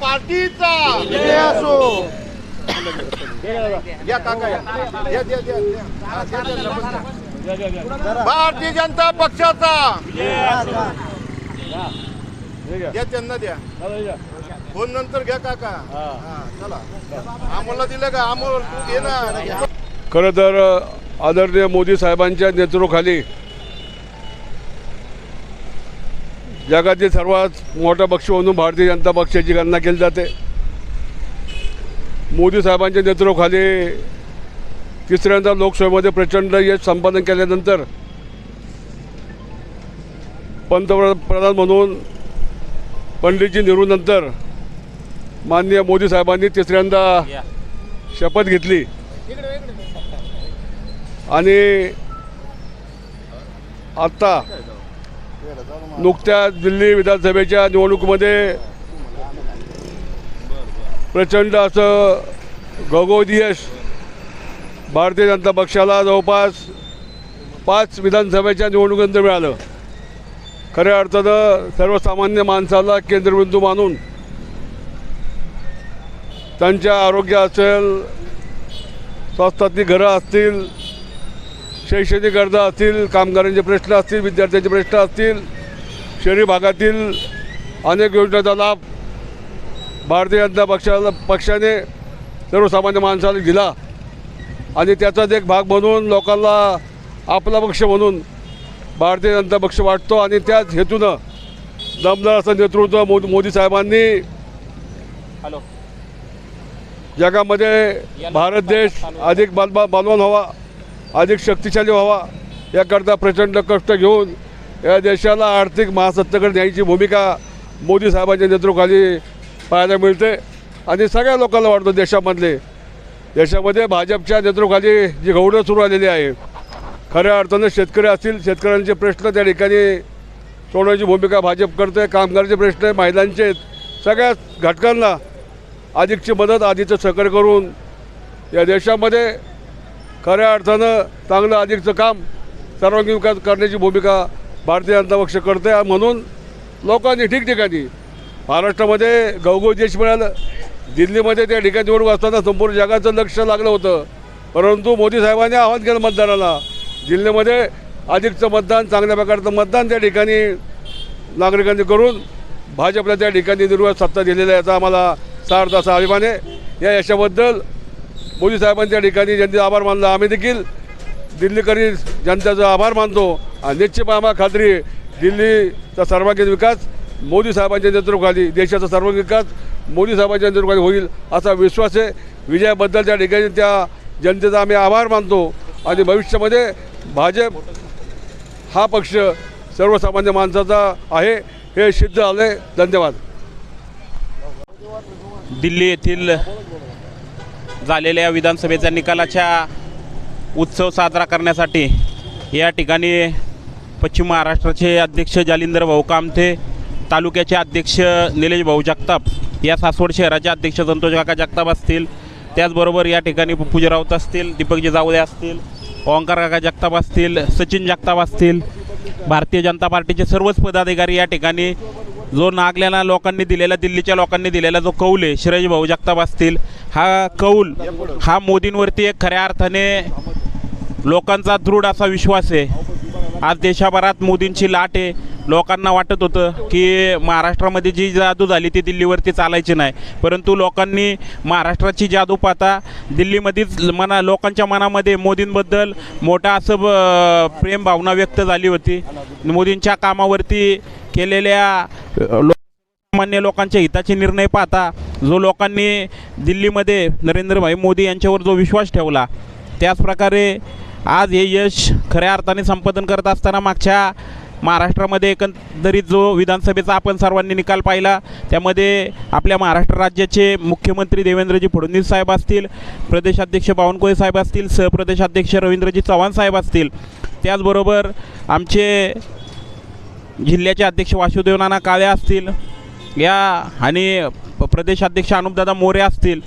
पार्टीचा. या काका या. द्या, द्या, द्या, द्या. द्या, द्या, नमस्कार. भारतीय जनता पक्षाचा. द्या त्यांना द्या. फोन नंतर घ्या काका. हा, चला. अमोलला दिलं का? तू घे ना. खरं तर आदरणीय मोदी साहेबांच्या नेतृत्वाखाली जगातील सर्वात मोठा पक्ष म्हणून भारतीय जनता पक्षाची गणना केली जाते. मोदी साहेबांच्या नेतृत्वाखाली तिसऱ्यांदा लोकसभेमध्ये प्रचंड यश संपादन केल्यानंतर पंतप्रधान म्हणून पंडितजी नेहरूनंतर माननीय मोदी साहेबांनी तिसऱ्यांदा शपथ घेतली. आणि आत्ता नुकत्याच दिल्ली विधानसभेच्या निवडणुकीमध्ये प्रचंड असं घवघवीत यश भारतीय जनता पक्षाला जवळपास पाच विधानसभेच्या निवडणुकीनंतर मिळालं. खऱ्या अर्थानं सर्वसामान्य माणसाला केंद्रबिंदू मानून त्यांच्या आरोग्य असेल स्वस्तातली घरं असतील शैक्षणिक गरजा असतील कामगारांचे प्रश्न असतील विद्यार्थ्यांचे प्रश्न असतील शहरी भागातील अनेक योजनांचा लाभ भारतीय जनता पक्षाला पक्षाने सर्वसामान्य माणसाला दिला. आणि त्याचाच एक भाग म्हणून लोकांना आपला पक्ष म्हणून भारतीय जनता पक्ष वाटतो. आणि त्याच हेतूनं दमदार असं नेतृत्व मोदी मोदी साहेबांनी हॅलो. जगामध्ये भारत देश अधिक बल बलवान व्हावा. अधिक शक्तिशाली व्हावा याकरता प्रचंड कष्ट घेऊन या देशाला आर्थिक महासत्तेकडे न्यायची भूमिका मोदी साहेबांच्या नेतृत्वाखाली पाहायला मिळते. आणि सगळ्या लोकांना वाटतं देशामधले देशामध्ये भाजपच्या नेतृत्वाखाली जी गौडं सुरू आलेली आहे खऱ्या अर्थानं शेतकरी असतील शेतकऱ्यांचे प्रश्न त्या ठिकाणी सोडवण्याची भूमिका भाजप करते कामगारांचे प्रश्न आहे महिलांचे सगळ्या घटकांना अधिकची मदत आधीचं सहकार्य करून या देशामध्ये खऱ्या अर्थानं चांगलं अधिकचं काम सर्वांगीण विकास करण्याची भूमिका भारतीय जनता पक्ष करते म्हणून लोकांनी ठिकठिकाणी महाराष्ट्रामध्ये घवघव देश मिळालं. दिल्लीमध्ये त्या ठिकाणी निवडणूक असताना संपूर्ण जगाचं लक्ष लागलं होतं. परंतु मोदी साहेबांनी आवाहन केलं मतदाराला दिल्लीमध्ये अधिकचं मतदान चांगल्या प्रकारचं मतदान त्या ठिकाणी नागरिकांनी करून भाजपला त्या ठिकाणी निर्वाह सत्ता दिलेल्या याचा आम्हाला सार्थ असा अभिमान आहे. या यशाबद्दल मोदी साहेबांनी त्या ठिकाणी जनतेचा आभार मानला आम्ही देखील दिल्लीकरी जनतेचा आभार मानतो. आणि निश्चित आम्हाला खात्री दिल्लीचा सर्वांगीण विकास मोदी साहेबांच्या नेतृत्वाखाली देशाचा सर्वांगीण विकास मोदी साहेबांच्या नेतृत्वाखाली होईल असा विश्वास आहे. विजयाबद्दल त्या ठिकाणी त्या जनतेचा आम्ही आभार मानतो. आणि भविष्यामध्ये भाजप हा पक्ष सर्वसामान्य माणसाचा आहे हे सिद्ध झालं आहे धन्यवाद. दिल्ली येथील झालेल्या विधानसभेच्या निकालाच्या उत्सव साजरा करण्यासाठी या ठिकाणी पश्चिम महाराष्ट्राचे अध्यक्ष जालिंदर भाऊ कामथे तालुक्याचे अध्यक्ष निलेश भाऊ जगताप या सासवड शहराचे अध्यक्ष संतोष काका जगताप असतील. त्याचबरोबर या ठिकाणी पूजा राऊत असतील दीपकजी जावदे असतील ओंकार काका जगताप असतील सचिन जगताप असतील. भारतीय जनता पार्टीचे सर्वच पदाधिकारी या ठिकाणी जो नागल्याला लोकांनी दिलेला दिल्लीच्या लोकांनी दिलेला जो कौल आहे श्रेय भाऊ जगताप असतील हा कौल हा मोदींवरती एक खऱ्या अर्थाने लोकांचा दृढ असा विश्वास आहे. आज देशाभरात मोदींची लाट आहे. लोकांना वाटत होतं की महाराष्ट्रामध्ये जी जादू झाली ती दिल्लीवरती चालायची नाही. परंतु लोकांनी महाराष्ट्राची जादू पाहता दिल्लीमध्येच मना लोकांच्या मनामध्ये मोदींबद्दल मोठा असं ब- प्रेम भावना व्यक्त झाली होती. मोदींच्या कामावरती केलेल्या लो सामान्य लोकांच्या हिताचे निर्णय पाहता जो लोकांनी दिल्लीमध्ये नरेंद्रभाई मोदी यांच्यावर जो विश्वास ठेवला त्याचप्रकारे आज हे यश खऱ्या अर्थाने संपादन करत असताना मागच्या महाराष्ट्रामध्ये एकंदरीत जो विधानसभेचा आपण सर्वांनी निकाल पाहिला त्यामध्ये आपल्या महाराष्ट्र राज्याचे मुख्यमंत्री देवेंद्रजी फडणवीस साहेब असतील प्रदेशाध्यक्ष बावनकुळे साहेब असतील सहप्रदेशाध्यक्ष रवींद्रजी चव्हाण साहेब असतील. त्याचबरोबर आमचे जिल्ह्याचे अध्यक्ष वासुदेव नाना काळे असतील या आणि प्रदेशाध्यक्ष अनुपदादा मोरे असतील.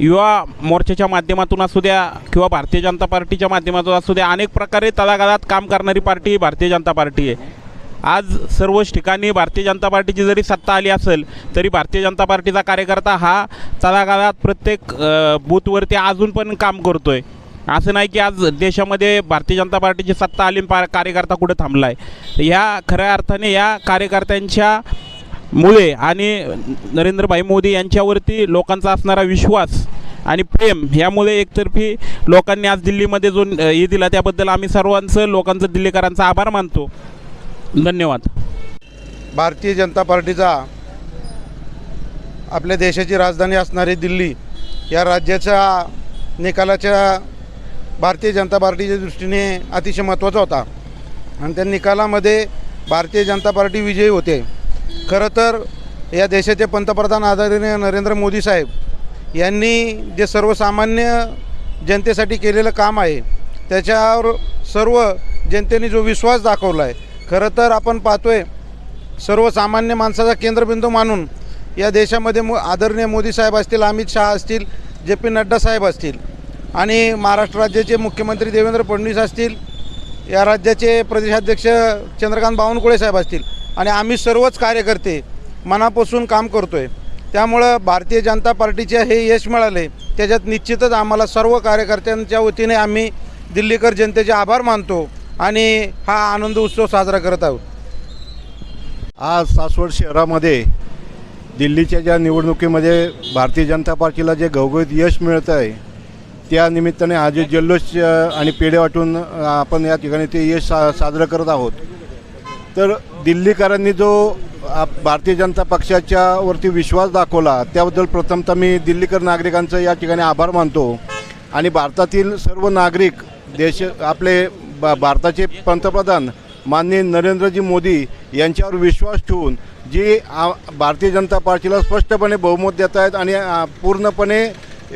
युवा मोर्चाच्या माध्यमातून असू द्या किंवा भारतीय जनता पार्टीच्या माध्यमातून असू द्या अनेक प्रकारे तळागाळात काम करणारी पार्टी ही भारतीय जनता पार्टी आहे. आज सर्वच ठिकाणी भारतीय जनता पार्टीची जरी सत्ता आली असेल तरी भारतीय जनता पार्टीचा कार्यकर्ता हा तळागाळात प्रत्येक बूथवरती अजून पण काम करतो आहे असं नाही की आज देशामध्ये भारतीय जनता पार्टीची सत्ता आली आणि पा कार्यकर्ता कुठं थांबला आहे ह्या खऱ्या अर्थाने या कार्यकर्त्यांच्या मुळे आणि नरेंद्रभाई मोदी यांच्यावरती लोकांचा असणारा विश्वास आणि प्रेम यामुळे एकतर्फी लोकांनी आज दिल्लीमध्ये जो हे दिला त्याबद्दल आम्ही सर्वांचं लोकांचं दिल्लीकरांचा आभार मानतो. धन्यवाद. भारतीय जनता पार्टीचा आपल्या देशाची राजधानी असणारी दिल्ली या राज्याच्या निकालाच्या भारतीय जनता पार्टीच्या दृष्टीने अतिशय महत्त्वाचा होता. आणि त्या निकालामध्ये भारतीय जनता पार्टी विजयी होते. खरं तर या देशाचे पंतप्रधान आदरणीय नरेंद्र मोदी साहेब यांनी जे सर्वसामान्य जनतेसाठी केलेलं काम आहे त्याच्यावर सर्व जनतेने जो विश्वास दाखवला आहे खरं तर आपण पाहतोय सर्वसामान्य माणसाचा केंद्रबिंदू मानून या देशामध्ये मो आदरणीय मोदी साहेब असतील अमित शहा असतील जे पी नड्डा साहेब असतील आणि महाराष्ट्र राज्याचे मुख्यमंत्री देवेंद्र फडणवीस असतील या राज्याचे प्रदेशाध्यक्ष चंद्रकांत बावनकुळे साहेब असतील आणि आम्ही सर्वच कार्यकर्ते मनापासून काम करतो आहे त्यामुळं भारतीय जनता पार्टीचे हे यश मिळाले. त्याच्यात निश्चितच आम्हाला सर्व कार्यकर्त्यांच्या वतीने आम्ही दिल्लीकर जनतेचे आभार मानतो आणि हा आनंद उत्सव साजरा करत आहोत. आज सासवड शहरामध्ये दिल्लीच्या ज्या निवडणुकीमध्ये भारतीय जनता पार्टीला जे घवघवीत यश मिळत आहे त्या निमित्ताने आज जल्लोष आणि पेढे वाटून आपण या ठिकाणी ते यश सा साजरं करत आहोत. तर दिल्लीकरांनी जो भारतीय जनता पक्षाच्या वरती विश्वास दाखवला त्याबद्दल प्रथमतः मी दिल्लीकर नागरिकांचं या ठिकाणी आभार मानतो. आणि भारतातील सर्व नागरिक देश आपले बा भारताचे पंतप्रधान माननीय नरेंद्रजी मोदी यांच्यावर विश्वास ठेवून जी आ, भारतीय जनता पार्टीला स्पष्टपणे बहुमत देत आहेत आणि पूर्णपणे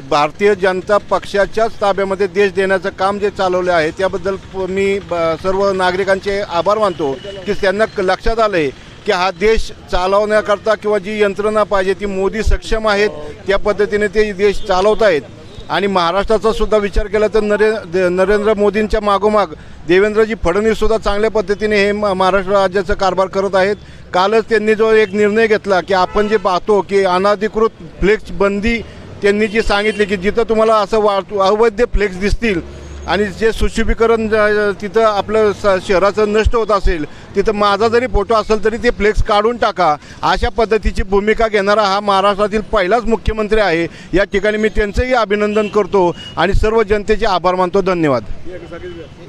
भारतीय जनता पक्षाच्याच ताब्यामध्ये देश देण्याचं काम जे चालवलं आहे त्याबद्दल मी ब- सर्व नागरिकांचे आभार मानतो की त्यांना क- लक्षात आलं आहे की हा देश चालवण्याकरता किंवा जी यंत्रणा पाहिजे ती मोदी सक्षम आहेत त्या पद्धतीने ते देश चालवत आहेत. आणि महाराष्ट्राचा सुद्धा विचार केला तर नरे नरेंद्र मोदींच्या मागोमाग देवेंद्रजी फडणवीससुद्धा चांगल्या पद्धतीने हे महाराष्ट्र राज्याचा कारभार करत आहेत. कालच त्यांनी जो एक निर्णय घेतला की आपण जे पाहतो की अनाधिकृत फ्लेक्स बंदी त्यांनी जी सांगितली की जिथं तुम्हाला असं वा अवैध फ्लेक्स दिसतील आणि जे सुशोभीकरण तिथं आपलं स शहराचं नष्ट होत असेल तिथं माझा जरी फोटो असेल तरी ते फ्लेक्स काढून टाका. अशा पद्धतीची भूमिका घेणारा हा महाराष्ट्रातील पहिलाच मुख्यमंत्री आहे. या ठिकाणी मी त्यांचंही अभिनंदन करतो आणि सर्व जनतेचे आभार मानतो. धन्यवाद.